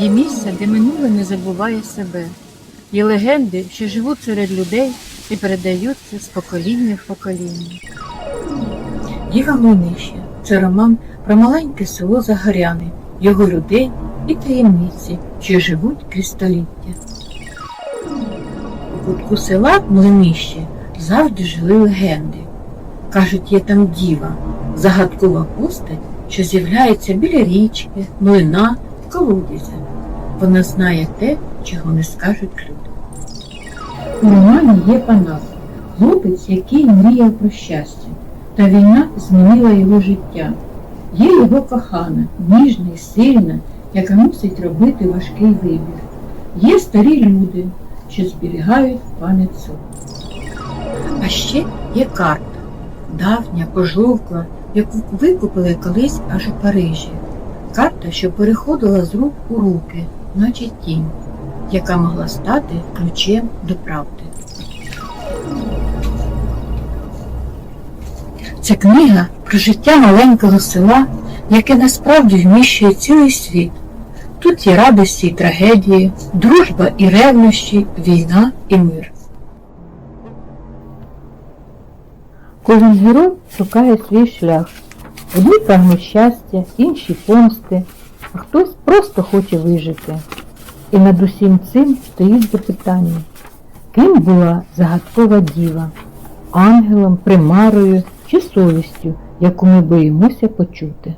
Є місце, де минуле не забуває себе. Є легенди, що живуть серед людей і передаються з покоління в покоління. Діва Млинище – це роман про маленьке село Загоряни, його людей і таємниці, що живуть крізь століття. У кутку села Млинище завжди жили легенди. Кажуть, є там діва, загадкова постать, що з'являється біля річки, млина колодязя. Вона знає те, чого не скажуть люди. У романі є Панас, хлопець, який мріяв про щастя, та війна змінила його життя. Є його кохана, ніжна і сильна, яка мусить робити важкий вибір. Є старі люди, що зберігають пам'ять собі. А ще є карта, давня, пожовкла, яку викупили колись аж у Парижі. Карта, що переходила з рук у руки, наче тінь, яка могла стати ключем до правди. Ця книга про життя маленького села, яке насправді вміщує цілий світ. Тут є радості і трагедії, дружба і ревнощі, війна і мир. Кожен герой шукає свій шлях. Одні прагнуть щастя, інші помсти, хтось просто хоче вижити. І над усім цим стоїть запитання, ким була загадкова діва, ангелом, примарою чи совістю, яку ми боїмося почути.